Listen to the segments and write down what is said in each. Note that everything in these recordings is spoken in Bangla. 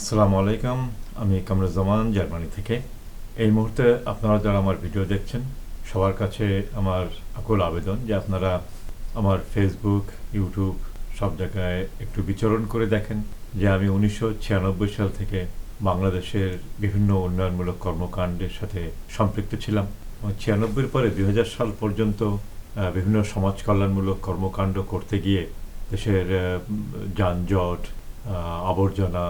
আসসালামু আলাইকুম, আমি কামরুজ্জামান জার্মানি থেকে। এই মুহূর্তে আপনারা যারা আমার ভিডিও দেখছেন, সবার কাছে আমার আকুল আবেদন যে আপনারা আমার ফেসবুক ইউটিউব সব জায়গায় একটু বিচরণ করে দেখেন যে আমি উনিশশো ছিয়ানব্বই সাল থেকে বাংলাদেশের বিভিন্ন উন্নয়নমূলক কর্মকাণ্ডের সাথে সম্পৃক্ত ছিলাম। ছিয়ানব্বইয়ের পরে দু হাজার সাল পর্যন্ত বিভিন্ন সমাজ কল্যাণমূলক কর্মকাণ্ড করতে গিয়ে দেশের যানজট আবর্জনা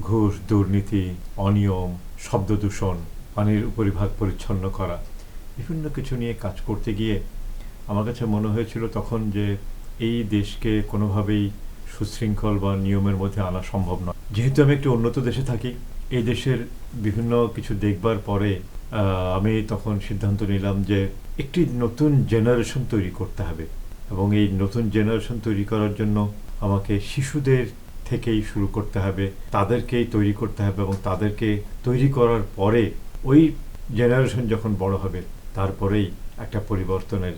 ঘুষ, দুর্নীতি, অনিয়ম, শব্দ দূষণ, পানির উপরিভাগ পরিচ্ছন্ন করা, বিভিন্ন কিছু নিয়ে কাজ করতে গিয়ে আমার কাছে মনে হয়েছিল তখন যে এই দেশকে কোনোভাবেই সুশৃঙ্খল বা নিয়মের মধ্যে আনা সম্ভব নয়। যেহেতু আমি একটি উন্নত দেশে থাকি, এই দেশের বিভিন্ন কিছু দেখবার পরে আমি তখন সিদ্ধান্ত নিলাম যে একটি নতুন জেনারেশন তৈরি করতে হবে এবং এই নতুন জেনারেশন তৈরি করার জন্য আমাকে শিশুদের থেকেই শুরু করতে হবে, তাদেরকেই তৈরি করতে হবে এবং তাদেরকে তৈরি করার পরে ওই জেনারেশন যখন বড় হবে, তারপরেই একটা পরিবর্তনের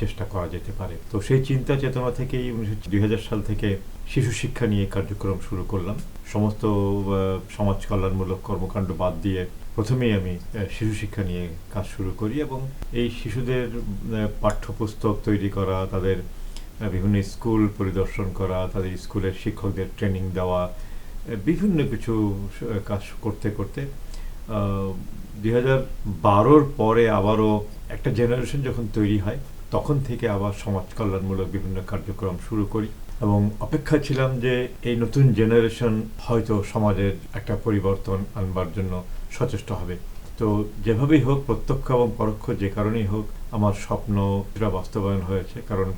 চেষ্টা করা যেতে পারে। তো সেই চিন্তা চেতনা থেকেই উনিশশো সাল থেকে শিশু শিক্ষা নিয়ে কার্যক্রম শুরু করলাম। সমস্ত সমাজ কল্যাণমূলক কর্মকাণ্ড বাদ দিয়ে প্রথমেই আমি শিশু শিক্ষা নিয়ে কাজ শুরু করি এবং এই শিশুদের পাঠ্যপুস্তক তৈরি করা, তাদের বিভিন্ন স্কুল পরিদর্শন করা, তাদের স্কুলের শিক্ষকদের ট্রেনিং দেওয়া বিভিন্ন কিছু কাজ করতে করতে দুই হাজার বারোর পরে আবারও একটা জেনারেশন যখন তৈরি হয়, তখন থেকে আবার সমাজ কল্যাণমূলক বিভিন্ন কার্যক্রম শুরু করি এবং অপেক্ষা ছিলাম যে এই নতুন জেনারেশন হয়তো সমাজের একটা পরিবর্তন আনবার জন্য সচেষ্ট হবে। তো যেভাবেই হোক, প্রত্যক্ষ এবং পরোক্ষ যে কারণেই হোক, আমার স্বপ্ন সেটা বাস্তবায়ন হয়েছে। কারণ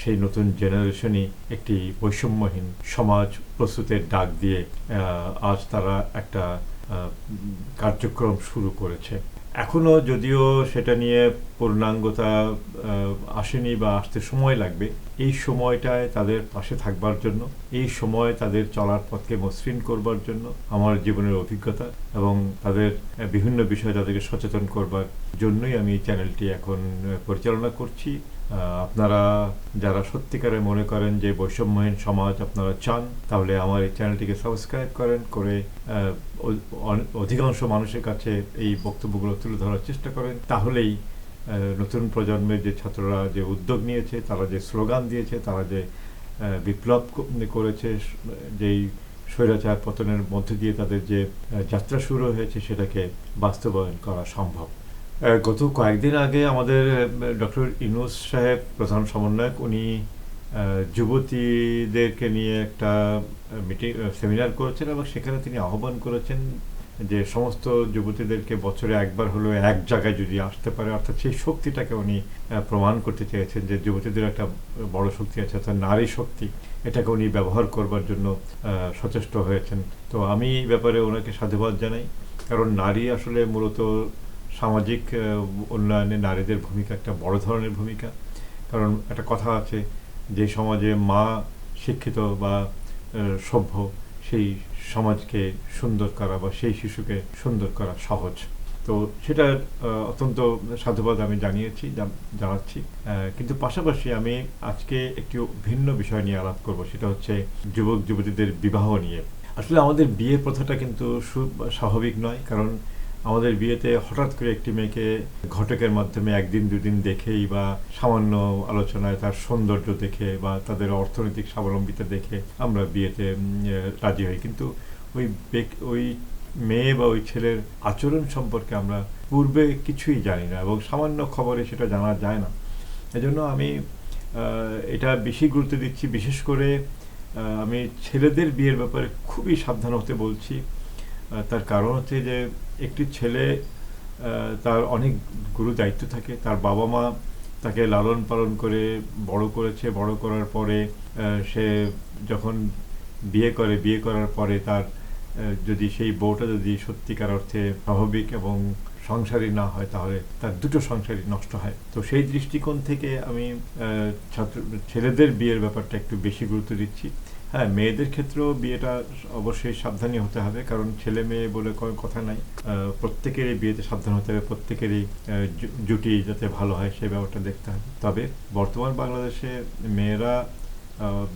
সেই নতুন জেনারেশনই একটি বৈষম্যহীন সমাজ প্রস্তুতের ডাক দিয়ে আজ তারা একটা কার্যক্রম শুরু করেছে। এখনও যদিও সেটা নিয়ে পূর্ণাঙ্গতা আসেনি বা আসতে সময় লাগবে, এই সময়টায় তাদের পাশে থাকবার জন্য, এই সময় তাদের চলার পথকে মসৃণ করবার জন্য আমার জীবনের অভিজ্ঞতা এবং তাদের বিভিন্ন বিষয়ে তাদেরকে সচেতন করবার জন্যই আমি চ্যানেলটি এখন পরিচালনা করছি। আপনারা যারা সত্যিকারে মনে করেন যে বৈষম্যহীন সমাজ আপনারা চান, তাহলে আমার এই চ্যানেলটিকে সাবস্ক্রাইব করেন, করে অধিকাংশ মানুষের কাছে এই বক্তব্যগুলো তুলে ধরার চেষ্টা করেন। তাহলেই নতুন প্রজন্মের যে ছাত্ররা যে উদ্যোগ নিয়েছে, তারা যে স্লোগান দিয়েছে, তারা যে বিপ্লব করেছে যেই স্বৈরাচার পতনের মধ্যে দিয়ে তাদের যে যাত্রা শুরু হয়েছে, সেটাকে বাস্তবায়ন করা সম্ভব। গত কয়েকদিন আগে আমাদের ডক্টর ইনুস সাহেব, প্রধান সমন্বয়ক, উনি যুবতীদেরকে নিয়ে একটা মিটিং সেমিনার করেছেন এবং সেখানে তিনি আহ্বান করেছেন যে সমস্ত যুবতীদেরকে বছরে একবার হলেও এক জায়গায় যদি আসতে পারে, অর্থাৎ সেই শক্তিটাকে উনি প্রমাণ করতে চেয়েছেন যে যুবতীদের একটা বড় শক্তি আছে, অর্থাৎ নারী শক্তি, এটাকে উনি ব্যবহার করবার জন্য সচেষ্ট হয়েছেন। তো আমি এই ব্যাপারে ওনাকে সাধুবাদ জানাই। কারণ নারী আসলে মূলত সামাজিক উন্নয়নে নারীদের ভূমিকা একটা বড় ধরনের ভূমিকা। কারণ একটা কথা আছে যে সমাজে মা শিক্ষিত বা সভ্য, সেই সমাজকে সুন্দর করা বা সেই শিশুকে সুন্দর করা সহজ। তো সেটা অত্যন্ত সাধুবাদ আমি জানিয়েছি, জান- জানাচ্ছি। কিন্তু পাশাপাশি আমি আজকে একটি ভিন্ন বিষয় নিয়ে আলাপ করব, সেটা হচ্ছে যুবক যুবতীদের বিবাহ নিয়ে। আসলে আমাদের বিয়ে প্রথাটা কিন্তু স্বাভাবিক নয়, কারণ আমাদের বিয়েতে হঠাৎ করে একটি মেয়েকে ঘটকের মাধ্যমে একদিন, দুদিন দেখেই বা সামান্য আলোচনায় তার সৌন্দর্য দেখে বা তাদের অর্থনৈতিক স্বাবলম্বিতা দেখে আমরা বিয়েতে রাজি হই। কিন্তু ওই ওই মেয়ে বা ওই ছেলের আচরণ সম্পর্কে আমরা পূর্বে কিছুই জানি না এবং সামান্য খবরে সেটা জানা যায় না। এজন্য আমি এটা বেশি গুরুত্ব দিচ্ছি। বিশেষ করে আমি ছেলেদের বিয়ের ব্যাপারে খুবই সাবধান হতে বলছি। তার কারণ হচ্ছে যে একটি ছেলে তার অনেক গুরু দায়িত্ব থাকে। তার বাবা মা তাকে লালন পালন করে, বড় করেছে। বড় করার পরে সে যখন বিয়ে করে, বিয়ে করার পরে তার যদি সেই বউটা যদি সত্যিকার অর্থে স্বাভাবিক এবং সংসারী না হয়, তাহলে তার দুটো সংসারই নষ্ট হয়। তো সেই দৃষ্টিকোণ থেকে আমি ছাত্র, ছেলেদের বিয়ের ব্যাপারটা একটু বেশি গুরুত্ব দিচ্ছি। হ্যাঁ মেয়েদের ক্ষেত্রেও বিয়েটা অবশ্যই সাবধানী হতে হবে, কারণ ছেলে মেয়ে বলে কোনো কথা নাই। প্রত্যেকেরই বিয়েতে সাবধান হতে হবে, প্রত্যেকেরই জুটি যাতে ভালো হয় সেই ব্যাপারটা দেখতে হবে। তবে বর্তমান বাংলাদেশে মেয়েরা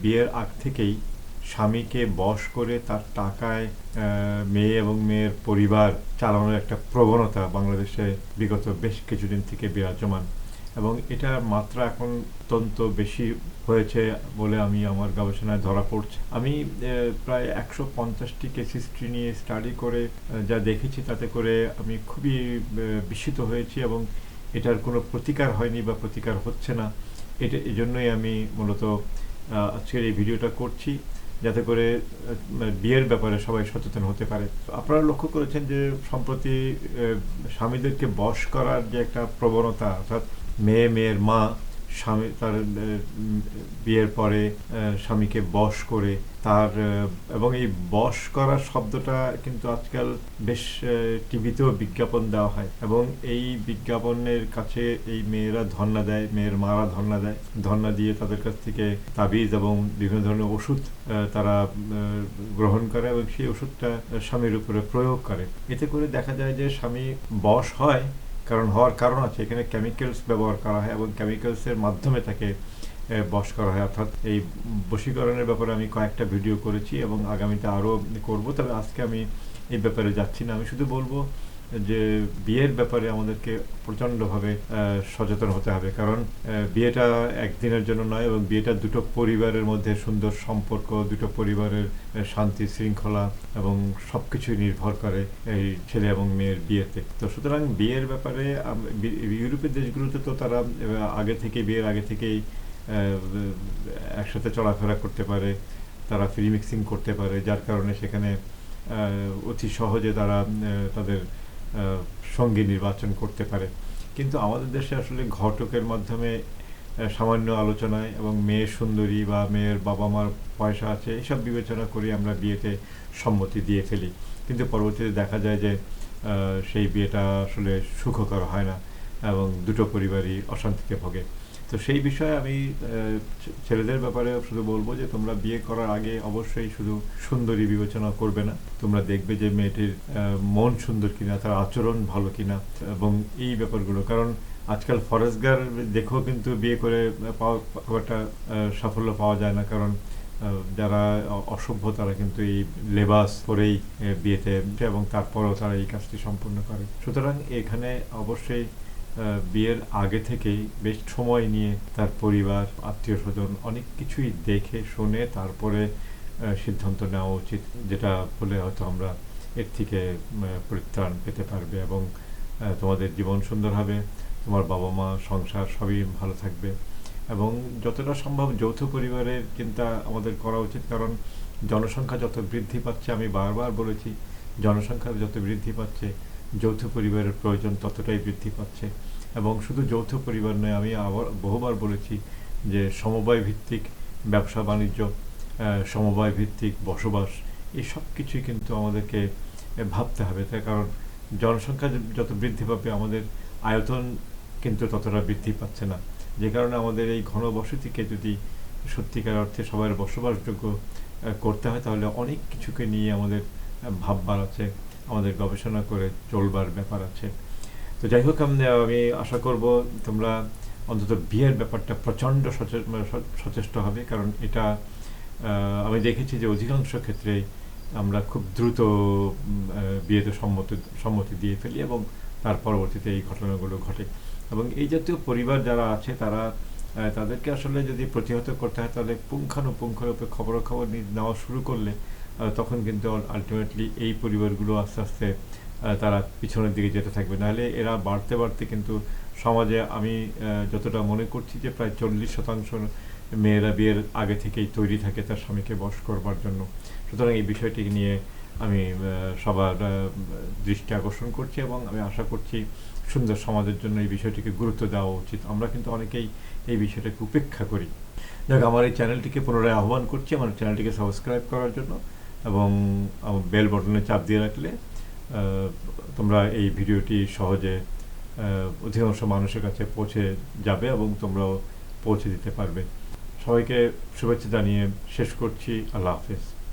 বিয়ের আগ থেকেই স্বামীকে বশ করে তার টাকায় মেয়ে এবং মেয়ের পরিবার চালানোর একটা প্রবণতা বাংলাদেশে বিগত বেশ কিছুদিন থেকে বিরাজমান। এবং এটার মাত্রা এখন অত্যন্ত বেশি হয়েছে বলে আমি আমার গবেষণায় ধরা পড়ছে। আমি প্রায় একশো পঞ্চাশটি কেস হিস্ট্রি নিয়ে স্টাডি করে যা দেখেছি তাতে করে আমি খুবই বিস্মিত হয়েছি এবং এটার কোনো প্রতিকার হয়নি বা প্রতিকার হচ্ছে না। এটা এই জন্যই আমি মূলত আজকের এই ভিডিওটা করছি যাতে করে বিয়ের ব্যাপারে সবাই সচেতন হতে পারে। আপনারা লক্ষ্য করেছেন যে সম্প্রতি স্বামীদেরকে বশ করার যে একটা প্রবণতা, অর্থাৎ মেয়ে মেয়ের মা স্বামী, তার বিয়ের পরে স্বামীকে বশ করে তার এবং এই বশ করার শব্দটা কিন্তু আজকাল বেশ টিভিতেও বিজ্ঞাপন দেওয়া হয়। এবং এই বিজ্ঞাপনের কাছে এই মেয়েরা ধর্ণা দেয়, মেয়ের মারা ধর্ণা দেয়, ধর্ণা দিয়ে তাদের কাছ থেকে তাবিজ এবং বিভিন্ন ধরনের ওষুধ তারা গ্রহণ করে এবং সেই ওষুধটা স্বামীর উপরে প্রয়োগ করে। এতে করে দেখা যায় যে স্বামী বশ হয় কারণ হওয়ার কারণ আছে, এখানে কেমিক্যালস ব্যবহার করা হয় এবং কেমিক্যালসের মাধ্যমে তাকে বস করা হয়। অর্থাৎ এই বশীকরণের ব্যাপারে আমি কয়েকটা ভিডিও করেছি এবং আগামীতে আরও করব। তবে আজকে আমি এই ব্যাপারে যাচ্ছি না। আমি শুধু বলব যে বিয়ের ব্যাপারে আমাদেরকে প্রচণ্ডভাবে সচেতন হতে হবে। কারণ বিয়েটা একদিনের জন্য নয় এবং বিয়েটা দুটো পরিবারের মধ্যে সুন্দর সম্পর্ক, দুটো পরিবারের শান্তি, শৃঙ্খলা এবং সব কিছুই নির্ভর করে এই ছেলে এবং মেয়ের বিয়েতে। তো সুতরাং বিয়ের ব্যাপারে ইউরোপের দেশগুলোতে তো তারা আগে থেকে বিয়ের আগে থেকেই একসাথে চলাফেরা করতে পারে, তারা ফ্রি মিক্সিং করতে পারে, যার কারণে সেখানে অতি সহজে তারা তাদের সঙ্গী নির্বাচন করতে পারে। কিন্তু আমাদের দেশে আসলে ঘটকের মাধ্যমে সামান্য আলোচনায় এবং মেয়ে সুন্দরী বা মেয়ের বাবা মার পয়সা আছে এসব বিবেচনা করে আমরা বিয়েতে সম্মতি দিয়ে ফেলি। কিন্তু পরবর্তীতে দেখা যায় যে সেই বিয়েটা আসলে সুখকর হয় না এবং দুটো পরিবারই অশান্তিতে ভোগে। তো সেই বিষয়ে আমি ছেলেদের ব্যাপারে শুধু বলব যে তোমরা বিয়ে করার আগে অবশ্যই শুধু সুন্দরী বিবেচনা করবে না। তোমরা দেখবে যে মেয়েটির মন সুন্দর কিনা, তার আচরণ ভালো কিনা এবং এই ব্যাপারগুলো। কারণ আজকাল ফরেস্টগার দেখেও কিন্তু বিয়ে করে পাওয়া, খুব একটা সাফল্য পাওয়া যায় না। কারণ যারা অসভ্য তারা কিন্তু এই লেবাস পরেই বিয়েতে এবং তারপরেও তারা এই কাজটি সম্পূর্ণ করে। সুতরাং এখানে অবশ্যই বিয়ের আগে থেকেই বেশ সময় নিয়ে তার পরিবার, আত্মীয় স্বজন অনেক কিছুই দেখে, শুনে তারপরে সিদ্ধান্ত নেওয়া উচিত, যেটা হলে হয়তো আমরা এর থেকে পরিত্রাণ পেতে পারবে এবং তোমাদের জীবন সুন্দর হবে, তোমার বাবা মা সংসার সবই ভালো থাকবে এবং যতটা সম্ভব যৌথ পরিবারের চিন্তা আমাদের করা উচিত, কারণ জনসংখ্যা যত বৃদ্ধি পাচ্ছে, আমি বারবার বলেছি, জনসংখ্যা যত বৃদ্ধি পাচ্ছে যৌথ পরিবারের প্রয়োজন ততটাই বৃদ্ধি পাচ্ছে। এবং শুধু যৌথ পরিবার নয়, আমি আবার বহুবার বলেছি যে সমবায় ভিত্তিক ব্যবসা বাণিজ্য সমবায় ভিত্তিক বসবাস, এই সব কিছুই কিন্তু আমাদেরকে ভাবতে হবে। তার কারণ জনসংখ্যা যত বৃদ্ধি পাবে, আমাদের আয়তন কিন্তু ততটা বৃদ্ধি পাচ্ছে না। যে কারণে আমাদের এই ঘনবসতিকে যদি সত্যিকার অর্থে সবার বসবাসযোগ্য করতে হয়, তাহলে অনেক কিছুকে নিয়ে আমাদের ভাববার আছে আমাদের গবেষণা করে চলবার ব্যাপার আছে। তো যাই হোক আমি আশা করব তোমরা অন্তত বিয়ের ব্যাপারটা প্রচণ্ড সচে- সচেষ্ট হবে। কারণ এটা আমি দেখেছি যে অধিকাংশ ক্ষেত্রে আমরা খুব দ্রুত বিয়েতে সম্মতি সম্মতি দিয়ে ফেলি এবং তার পরবর্তীতে এই ঘটনাগুলো ঘটে। এবং এই জাতীয় পরিবার যারা আছে, তারা তাদেরকে আসলে যদি প্রতিহত করতে হয়, তাহলে পুঙ্খানুপুঙ্খরূপে খবরাখবর নেওয়া শুরু করলে তখন কিন্তু আলটিমেটলি এই পরিবারগুলো আস্তে আস্তে তারা পিছনের দিকে যেতে থাকবে। নাহলে এরা বাড়তে বাড়তে কিন্তু সমাজে আমি যতটা মনে করছি যে প্রায় চল্লিশ শতাংশ মেয়েরা বিয়ের আগে থেকেই তৈরি থাকে তার স্বামীকে বশ করবার জন্য। সুতরাং এই বিষয়টি নিয়ে আমি সবার দৃষ্টি আকর্ষণ করছি এবং আমি আশা করছি সুন্দর সমাজের জন্য এই বিষয়টিকে গুরুত্ব দেওয়া উচিত। আমরা কিন্তু অনেকেই এই বিষয়টাকে উপেক্ষা করি। দেখ আমার এই চ্যানেলটিকে পুনরায় আহ্বান করছি। আমার চ্যানেলটিকে সাবস্ক্রাইব করার জন্য। এবং বেল বটনে চাপ দিয়ে রাখলে তোমরা এই ভিডিওটি সহজে অধিকাংশ মানুষের কাছে পৌঁছে যাবে এবং তোমরাও পৌঁছে দিতে পারবে। সবাইকে শুভেচ্ছা জানিয়ে শেষ করছি। আল্লাহ হাফেজ।